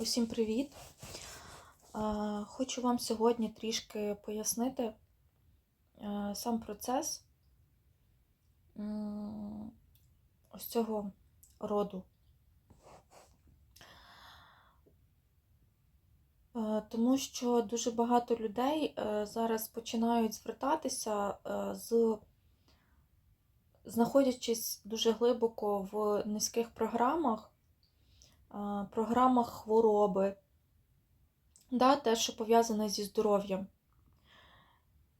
Усім привіт! Е, Хочу вам сьогодні трішки пояснити е, сам процес ось цього роду. Е, Тому що дуже багато людей зараз починають звертатися з знаходячись дуже глибоко в низьких програмах, програмах хвороби, да, те, що пов'язане зі здоров'ям.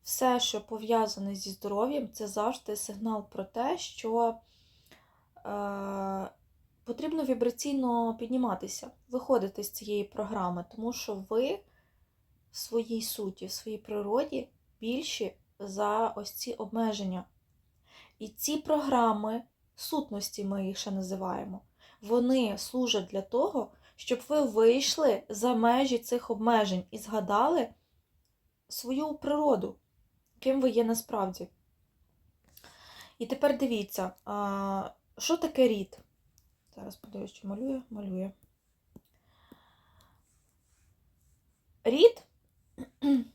Все, що пов'язане зі здоров'ям, це завжди сигнал про те, що е, потрібно вібраційно підніматися, виходити з цієї програми, тому що ви в своїй суті, в своїй природі більші за ось ці обмеження. І ці програми, сутності ми їх ще називаємо, вони служать для того, щоб ви вийшли за межі цих обмежень і згадали свою природу, ким ви є насправді. І тепер дивіться, що таке рід? Зараз подивлюсь, чи малює, малює. Рід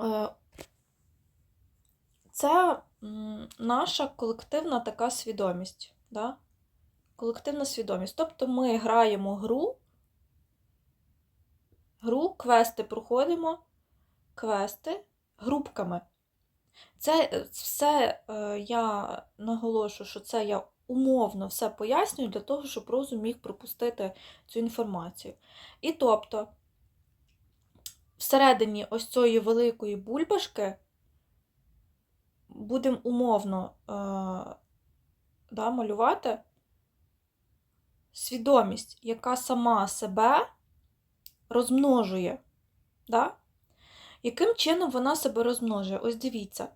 е, це наша колективна така свідомість. Да? Колективна свідомість. Тобто ми граємо гру, гру, квести проходимо, квести групками. Це е, все е, я наголошую, що це я умовно все пояснюю для того, щоб розум міг пропустити цю інформацію. І тобто, всередині ось цієї великої бульбашки будемо умовно е, да, малювати свідомість, яка сама себе розмножує. Да? Яким чином вона себе розмножує? Ось дивіться.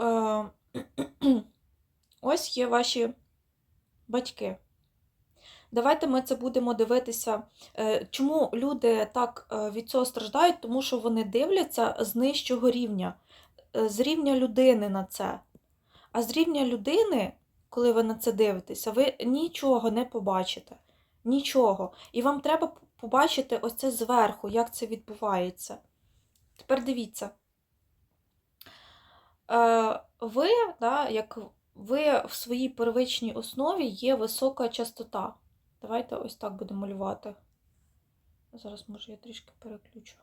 Е, ось є ваші батьки. Давайте ми це будемо дивитися. Е, Чому люди так е, від цього страждають? Тому що вони дивляться з нижчого рівня, з рівня людини на це. А з рівня людини, коли ви на це дивитеся, ви нічого не побачите. Нічого. І вам треба побачити ось це зверху, як це відбувається. Тепер дивіться. Е, Ви, да, як ви в своїй первичній основі є висока частота. Давайте ось так будемо малювати. Зараз, може, я трішки переключу.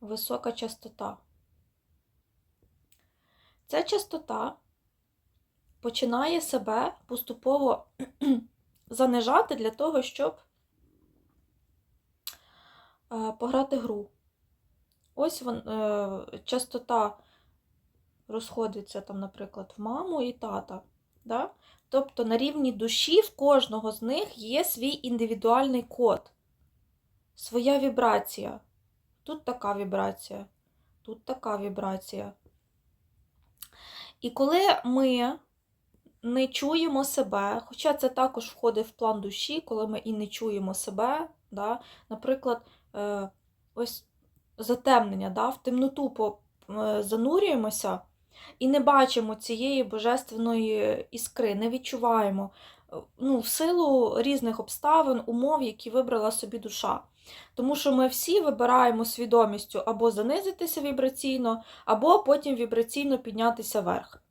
Висока частота. Ця частота починає себе поступово занижати для того, щоб е, пограти гру. Ось вон, е, частота розходиться, там, наприклад, в маму і тата. Да? Тобто на рівні душі в кожного з них є свій індивідуальний код, своя вібрація. Тут така вібрація, тут така вібрація. І коли ми не чуємо себе, хоча це також входить в план душі, коли ми і не чуємо себе, да? наприклад, е, ось затемнення, да? в темноту е, занурюємося і не бачимо цієї божественної іскри, не відчуваємо е, ну, в силу різних обставин, умов, які вибрала собі душа. Тому що ми всі вибираємо свідомістю або занизитися вібраційно, або потім вібраційно піднятися вверх.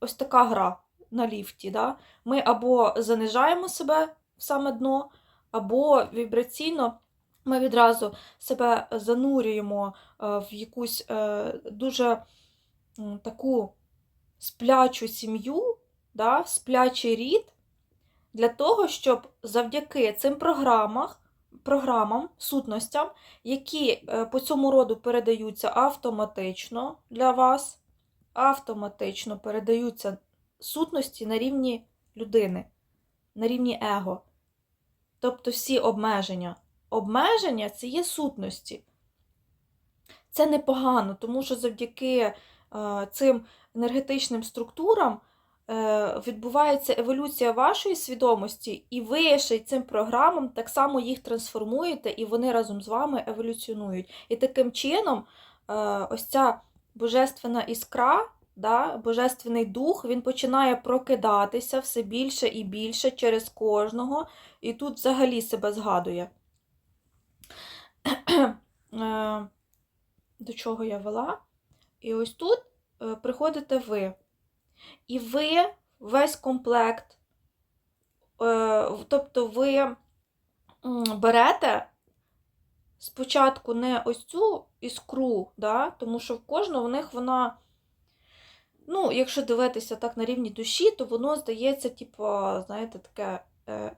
Ось така гра на ліфті. Да? Ми або занижаємо себе в саме дно, або вібраційно ми відразу себе занурюємо е, в якусь е, дуже таку сплячу сім'ю, да? сплячий рід, для того, щоб завдяки цим програмах, програмам, сутностям, які е, по цьому роду передаються автоматично для вас, автоматично передаються сутності на рівні людини, на рівні его. Тобто всі обмеження. Обмеження це є сутності. Це непогано, тому що завдяки е, цим енергетичним структурам е, відбувається еволюція вашої свідомості, і ви ще й цим програмам так само їх трансформуєте, і вони разом з вами еволюціонують. І таким чином, е, ось ця божественна іскра да, Божественний дух, він починає прокидатися все більше і більше через кожного, і тут взагалі себе згадує. Е, До чого я вела? І ось тут е, приходите ви. І ви весь комплект, е, тобто ви берете спочатку не ось цю іскру, да, тому що в кожного в них вона, ну, якщо дивитися так на рівні душі, то воно здається, типу, знаєте, таке е,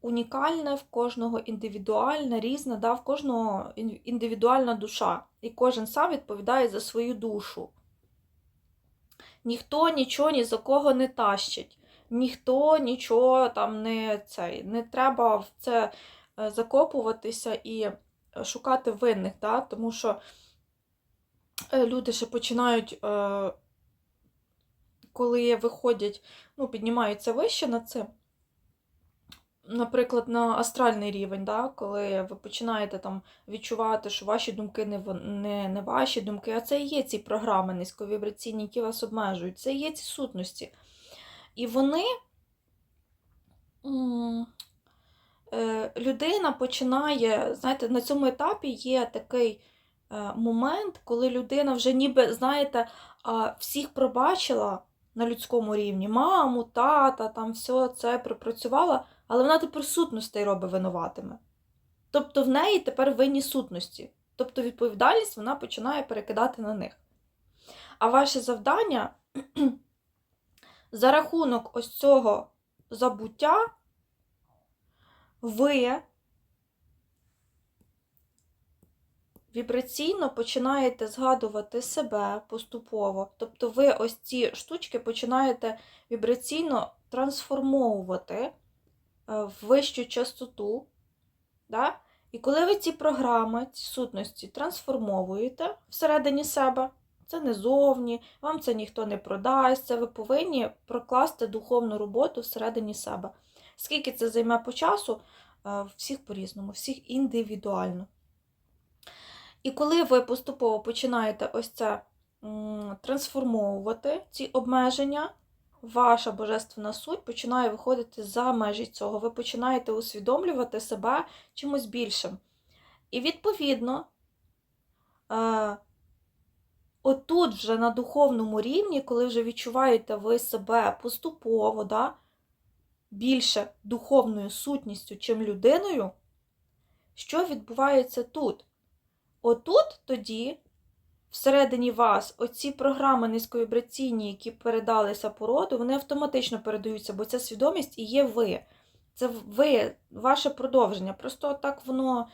унікальне, в кожного індивідуальне, різне, да, в кожного індивідуальна душа. І кожен сам відповідає за свою душу. Ніхто нічого ні за кого не тащить. Ніхто нічого там не цей. Не треба в це е, закопуватися і е, шукати винних, да? тому що люди ще починають, е, коли виходять, ну, піднімаються вище на це. Наприклад, на астральний рівень, да, коли ви починаєте там відчувати, що ваші думки не, не, не ваші думки, а це і є ці програми низьковібраційні, які вас обмежують, це і є ці сутності. І вони е, людина починає, знаєте, на цьому етапі є такий е, момент, коли людина вже ніби, знаєте, всіх пробачила на людському рівні, маму, тата, там все це пропрацювала, але вона тепер сутностей робить винуватими. Тобто в неї тепер винні сутності. Тобто відповідальність вона починає перекидати на них. А ваше завдання за рахунок ось цього забуття ви вібраційно починаєте згадувати себе поступово. Тобто ви ось ці штучки починаєте вібраційно трансформовувати е, в вищу частоту. Да? І коли ви ці програми, ці сутності трансформовуєте всередині себе, це не зовні, вам це ніхто не продасть, це ви повинні прокласти духовну роботу всередині себе. Скільки це займе по часу, е, всіх по-різному, всіх індивідуально. І коли ви поступово починаєте ось це трансформовувати, ці обмеження, ваша божественна суть починає виходити за межі цього. Ви починаєте усвідомлювати себе чимось більшим. І відповідно, е, отут вже на духовному рівні, коли вже відчуваєте ви себе поступово, да, більше духовною сутністю, чим людиною, що відбувається тут? Отут тоді, всередині вас, оці програми низьковібраційні, які передалися по роду, вони автоматично передаються, бо ця свідомість і є ви. Це ви, ваше продовження. Просто так воно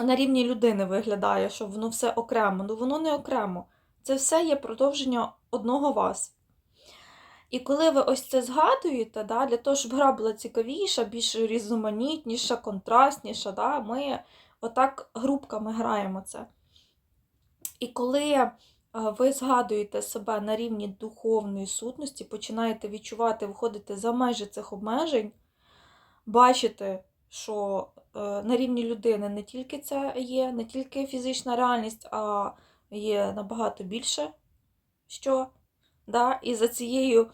на рівні людини виглядає, що воно все окремо. Ну воно не окремо. Це все є продовження одного вас. І коли ви ось це згадуєте, да, для того, щоб гра була цікавіша, більш різноманітніша, контрастніша, да, ми отак групками граємо це. І коли е, ви згадуєте себе на рівні духовної сутності, починаєте відчувати, виходити за межі цих обмежень, бачите, що е, на рівні людини не тільки це є, не тільки фізична реальність, а є набагато більше що. Да? І за цією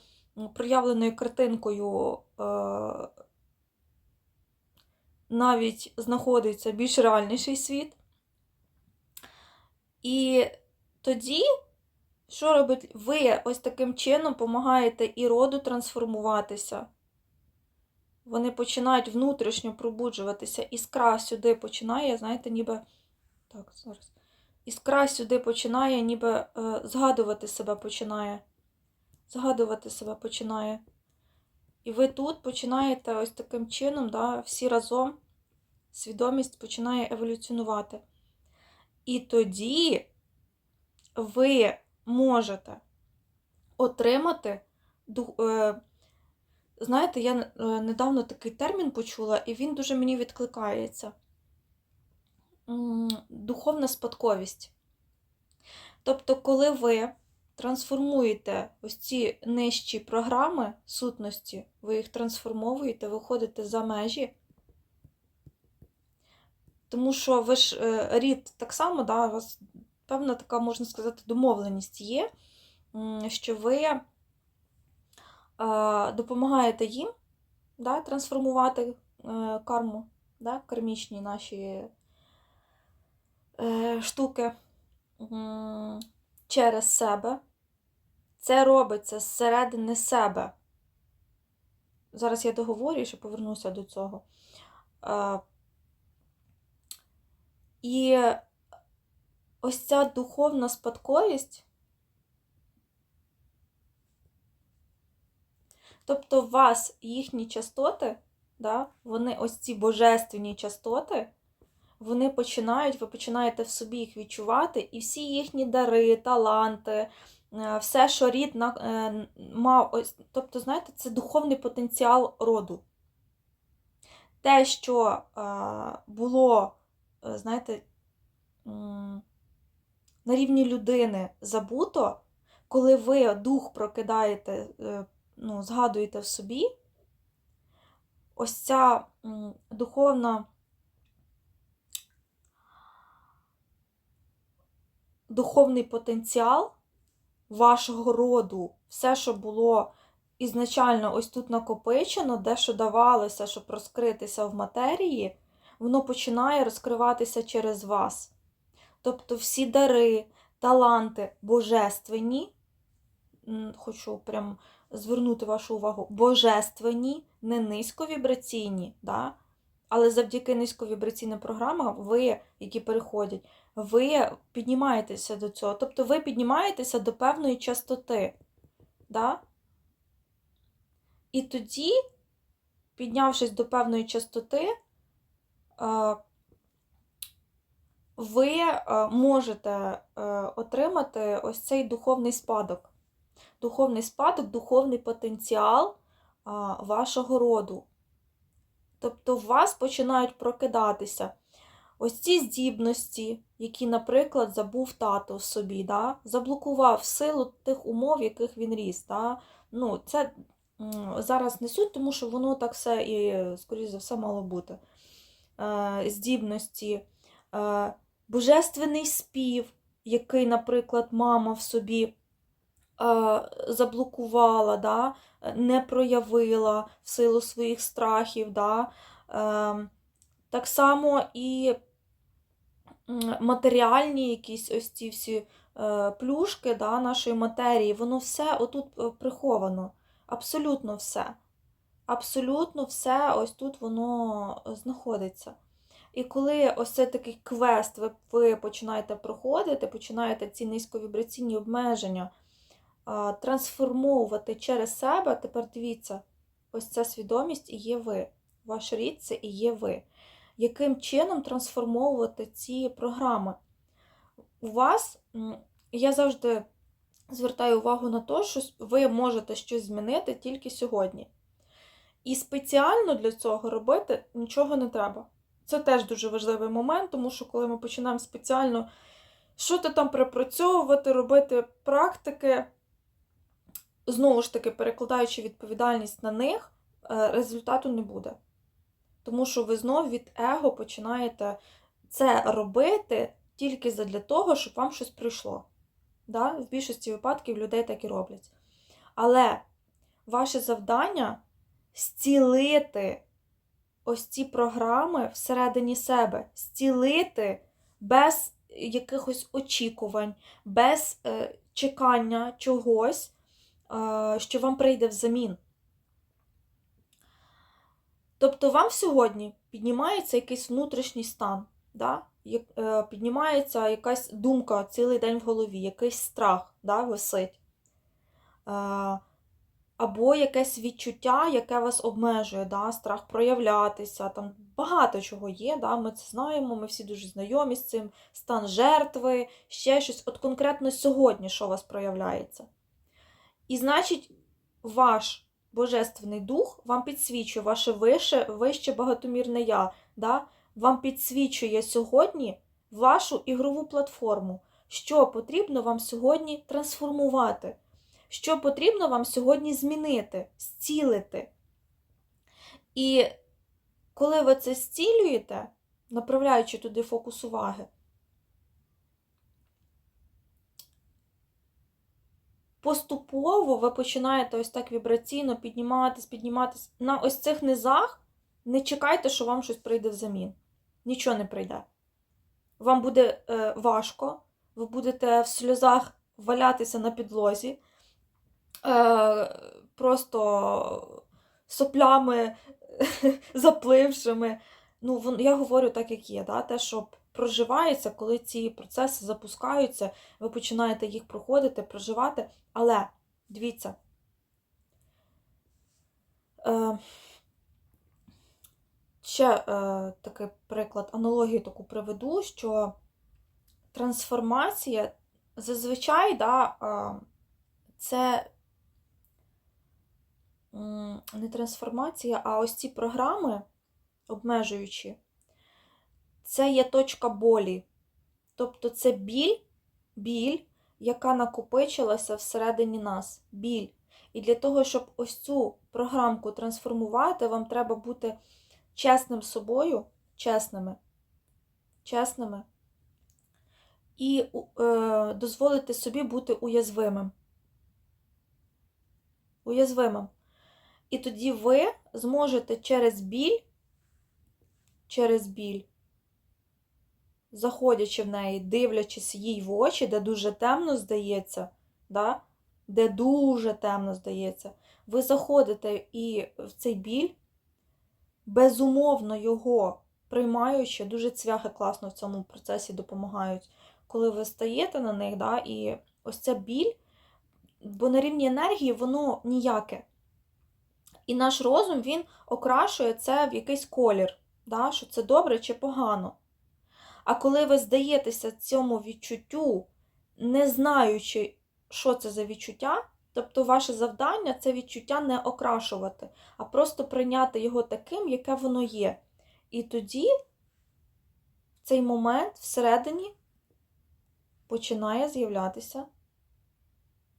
проявленою картинкою е, навіть знаходиться більш реальніший світ. І тоді, що робить ви ось таким чином допомагаєте і роду трансформуватися. Вони починають внутрішньо пробуджуватися. Іскра сюди починає, знаєте, ніби. Так, зараз. Іскра сюди починає, ніби е, згадувати себе починає. Згадувати себе починає. І ви тут починаєте ось таким чином, да, всі разом свідомість починає еволюціонувати. І тоді ви можете отримати. е, Знаєте, я е, недавно такий термін почула, і він дуже мені відкликається. Духовна спадковість. Тобто, коли ви трансформуєте ось ці нижчі програми сутності, ви їх трансформовуєте, виходите за межі. Тому що ви ж е, рід так само, да, у вас певна така, можна сказати, домовленість є, що ви е, допомагаєте їм да, трансформувати е, карму, да, кармічні наші штуки через себе. Це робиться зсередини себе. Зараз я договорю ще повернуся до цього. І ось ця духовна спадковість, тобто у вас їхні частоти, да, вони ось ці божественні частоти, вони починають, ви починаєте в собі їх відчувати, і всі їхні дари, таланти, все, що рід е, мав, ось, тобто, знаєте, це духовний потенціал роду. Те, що е, було, е, знаєте, на рівні людини забуто, коли ви дух прокидаєте, е, ну, згадуєте в собі, ось ця духовна. Духовний потенціал вашого роду, все, що було ізначально ось тут накопичено, де що давалося, щоб розкритися в матерії, воно починає розкриватися через вас. Тобто всі дари, таланти божественні, хочу прям звернути вашу увагу, божественні, не низьковібраційні, да? Але завдяки низьковібраційним програмам, ви, які переходять, ви піднімаєтеся до цього. Тобто ви піднімаєтеся до певної частоти. Да? І тоді, піднявшись до певної частоти, е, ви е, можете е, отримати ось цей духовний спадок. Духовний спадок, духовний потенціал вашого роду. Тобто в вас починають прокидатися ось ці здібності, які, наприклад, забув тато собі, да? заблокував силу тих умов, в яких він ріс. Да? Ну, Це зараз не суть, тому що воно так все і, скоріш за все, мало бути. Е, здібності, е, божественний спів, який, наприклад, мама в собі заблокувала, да? не проявила в силу своїх страхів. Да? Е, так само і матеріальні якісь ось ці всі е, плюшки да, нашої матерії, воно все отут е, приховано. Абсолютно все. Абсолютно все ось тут воно знаходиться. І коли ось це такий квест ви, ви починаєте проходити, починаєте ці низьковібраційні обмеження трансформовувати через себе, тепер дивіться, ось ця свідомість і є ви. Ваш рід це і є ви. Яким чином трансформовувати ці програми? У вас, я завжди звертаю увагу на те, що ви можете щось змінити тільки сьогодні. І спеціально для цього робити нічого не треба. Це теж дуже важливий момент, тому що коли ми починаємо спеціально що-то там припрацьовувати, робити практики, знову ж таки, перекладаючи відповідальність на них, е, результату не буде. Тому що ви знов від его починаєте це робити тільки для того, щоб вам щось прийшло. Да? В більшості випадків людей так і роблять. Але ваше завдання зцілити ось ці програми всередині себе, зцілити без якихось очікувань, без е, чекання чогось, що вам прийде взамін. Тобто вам сьогодні піднімається якийсь внутрішній стан, да? Е, піднімається якась думка цілий день в голові, якийсь страх да, висить. Е, або якесь відчуття, яке вас обмежує, да? страх проявлятися, там багато чого є, да? ми це знаємо, ми всі дуже знайомі з цим, стан жертви, ще щось. От конкретно сьогодні, що у вас проявляється. І значить, ваш Божественний дух вам підсвічує ваше вище, вище багатомірне я, да? вам підсвічує сьогодні вашу ігрову платформу, що потрібно вам сьогодні трансформувати, що потрібно вам сьогодні змінити, зцілити. І коли ви це зцілюєте, направляючи туди фокус уваги, поступово ви починаєте ось так вібраційно підніматись, підніматись. На ось цих низах не чекайте, що вам щось прийде взамін. Нічого не прийде. Вам буде е, важко, ви будете в сльозах валятися на підлозі, е, просто соплями заплившими. Ну, я говорю так, як є, да? те, що проживається, коли ці процеси запускаються, ви починаєте їх проходити, проживати. Але дивіться, е, ще е, такий приклад, аналогію таку приведу, що трансформація зазвичай, да, е, це не трансформація, а ось ці програми обмежуючі, це є точка болі. Тобто це біль, біль, яка накопичилася всередині нас. Біль. І для того, щоб ось цю програмку трансформувати, вам треба бути чесним собою, чесними, чесними, і е, дозволити собі бути уязвимим. Уязвимим. І тоді ви зможете через біль, через біль, заходячи в неї, дивлячись їй в очі, де дуже темно здається, да? де дуже темно здається, ви заходите і в цей біль, безумовно його приймаючи, дуже цвяхи класно в цьому процесі допомагають, коли ви стаєте на них, да? і ось ця біль, бо на рівні енергії воно ніяке. І наш розум він окрашує це в якийсь колір, да? що це добре чи погано. А коли ви здаєтеся цьому відчуттю, не знаючи, що це за відчуття, тобто ваше завдання це відчуття не окрашувати, а просто прийняти його таким, яке воно є. І тоді в цей момент всередині починає з'являтися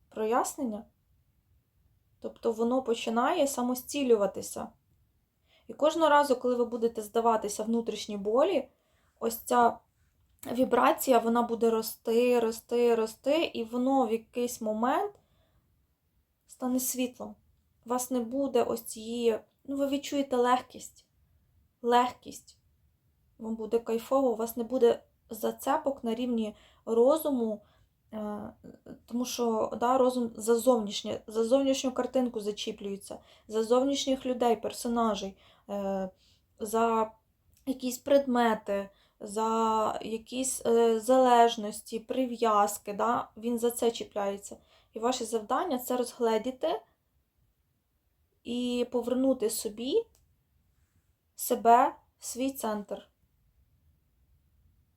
прояснення. Тобто воно починає самостілюватися. І кожного разу, коли ви будете здаватися внутрішній болі, ось ця вібрація вона буде рости, рости, рости, і воно в якийсь момент стане світлом. У вас не буде ось цієї, ну, ви відчуєте легкість. Легкість. Вам буде кайфово, у вас не буде зацепок на рівні розуму, е, тому що да, розум за зовнішнє, за зовнішню картинку зачіплюється, за зовнішніх людей, персонажей, е, за якісь предмети, за якісь е, залежності, прив'язки. Да? Він за це чіпляється. І ваше завдання це розгледіти і повернути собі себе в свій центр.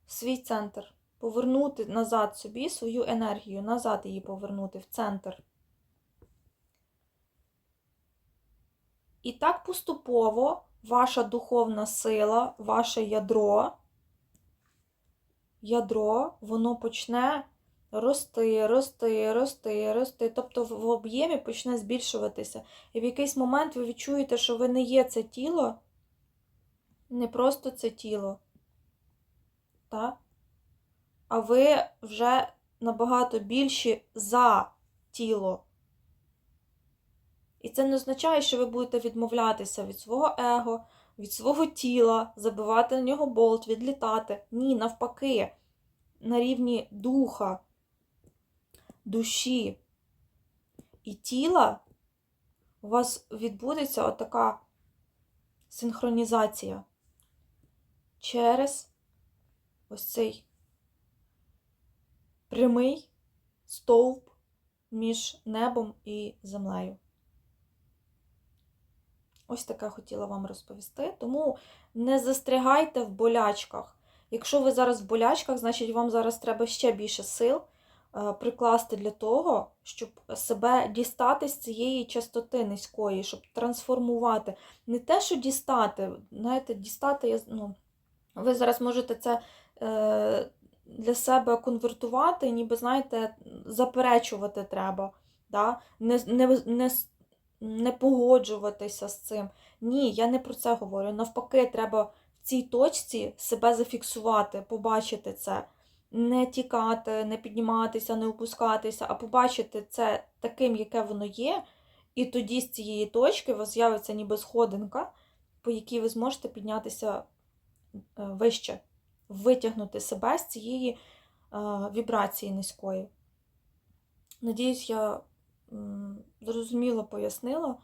Свій центр. Повернути назад собі свою енергію, назад її повернути в центр. І так поступово ваша духовна сила, ваше ядро, ядро, воно почне рости, рости, рости, рости. Тобто в об'ємі почне збільшуватися. І в якийсь момент ви відчуєте, що ви не є це тіло, не просто це тіло, та? а ви вже набагато більші за тіло. І це не означає, що ви будете відмовлятися від свого его, від свого тіла, забивати на нього болт, відлітати. Ні, навпаки, на рівні духа, душі і тіла у вас відбудеться отака синхронізація через ось цей прямий стовп між небом і землею. Ось таке хотіла вам розповісти. Тому не застрягайте в болячках. Якщо ви зараз в болячках, значить вам зараз треба ще більше сил е, прикласти для того, щоб себе дістати з цієї частоти низької, щоб трансформувати. Не те, що дістати, знаєте, дістати, ну, ви зараз можете це е, для себе конвертувати, ніби, знаєте, заперечувати треба. Да? Не, не, не, не погоджуватися з цим. Ні, я не про це говорю. Навпаки, треба в цій точці себе зафіксувати, побачити це. не тікати, не підніматися, не опускатися, а побачити це таким, яке воно є, і тоді з цієї точки у вас з'явиться ніби сходинка, по якій ви зможете піднятися е, вище, витягнути себе з цієї е, вібрації низької. Надіюсь, я зрозуміло пояснила.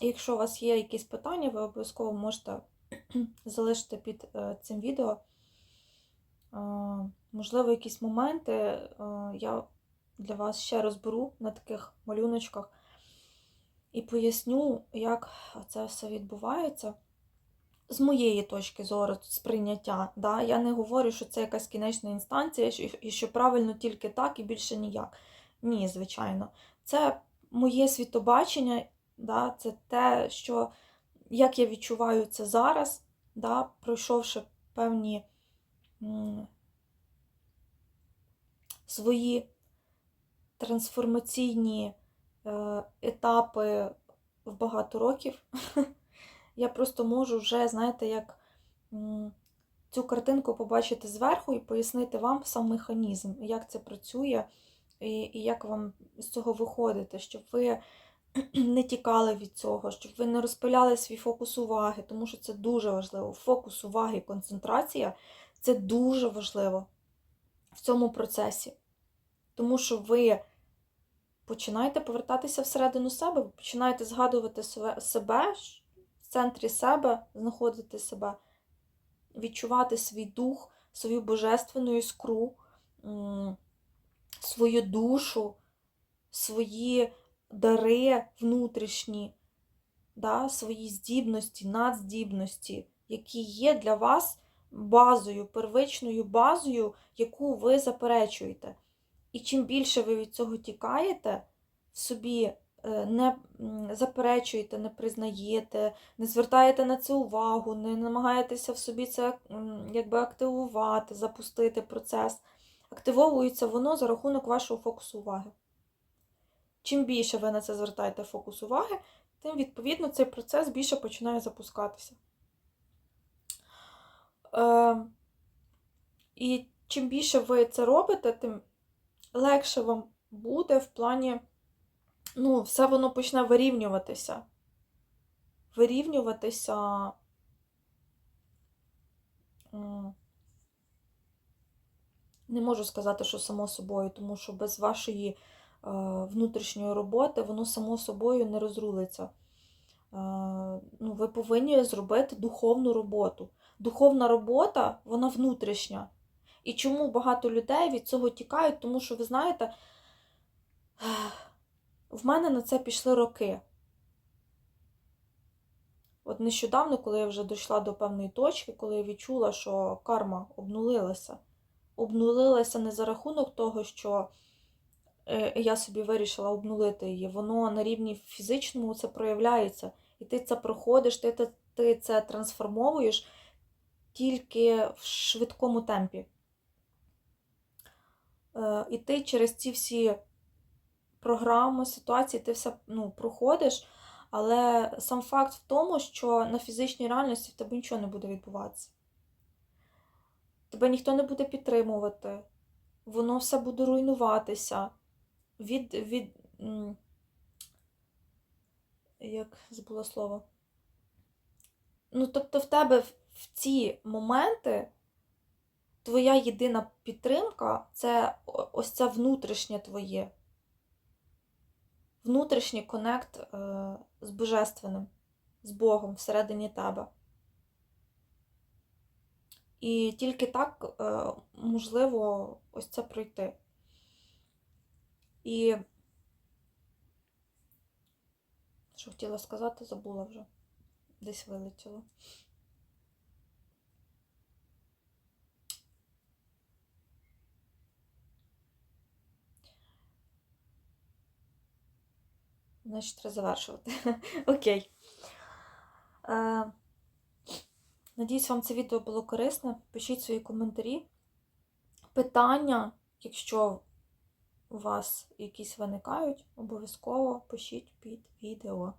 Якщо у вас є якісь питання, ви обов'язково можете залишити під е, цим відео. Можливо, якісь моменти е, я для вас ще розберу на таких малюночках і поясню, як це все відбувається. З моєї точки зору сприйняття. Да? Я не говорю, що це якась кінечна інстанція, і- що правильно тільки так і більше ніяк. Ні, звичайно. Це моє світобачення, да? це те, що як я відчуваю це зараз, да? пройшовши певні м, свої трансформаційні е, етапи в багато років. Я просто можу вже, знаєте, як цю картинку побачити зверху і пояснити вам сам механізм, як це працює, і, і як вам з цього виходити, щоб ви не тікали від цього, щоб ви не розпиляли свій фокус уваги, тому що це дуже важливо. Фокус уваги, концентрація це дуже важливо в цьому процесі. Тому що ви починаєте повертатися всередину себе, ви починаєте згадувати себе- центрі себе, знаходити себе, відчувати свій дух, свою божественну іскру, свою душу, свої дари внутрішні, да, свої здібності, надздібності, які є для вас базою, первичною базою, яку ви заперечуєте. І чим більше ви від цього тікаєте, в собі не заперечуєте, не признаєте, не звертаєте на це увагу, не намагаєтеся в собі це якби активувати, запустити процес, активовується воно за рахунок вашого фокусу уваги. Чим більше ви на це звертаєте фокус уваги, тим, відповідно, цей процес більше починає запускатися. Е, і чим більше ви це робите, тим легше вам буде в плані, ну, все воно почне вирівнюватися. Вирівнюватися. Не можу сказати, що само собою, тому що без вашої е, внутрішньої роботи воно само собою не розрулиться. Е, ну, ви повинні зробити духовну роботу. Духовна робота, вона внутрішня. І чому багато людей від цього тікають? Тому що, ви знаєте, в мене на це пішли роки. От нещодавно, коли я вже дійшла до певної точки, коли я відчула, що карма обнулилася. Обнулилася не за рахунок того, що е, я собі вирішила обнулити її. Воно на рівні фізичному це проявляється. І ти це проходиш, ти, ти, ти це трансформовуєш тільки в швидкому темпі. Е, І ти через ці всі програми, ситуації, ти все ну, проходиш, але сам факт в тому, що на фізичній реальності в тебе нічого не буде відбуватися. Тебе ніхто не буде підтримувати, воно все буде руйнуватися. Від, від, як забула слово. Ну, тобто, в тебе в ці моменти твоя єдина підтримка це ось це внутрішнє твоє. Внутрішній конект е, з Божественним, з Богом всередині тебе. І тільки так е, можливо ось це пройти. І що хотіла сказати, забула вже. Десь вилетіло. Значить, треба завершувати. Окей. Е, Надіюсь, вам це відео було корисне. Пишіть свої коментарі. Питання, якщо у вас якісь виникають, обов'язково пишіть під відео.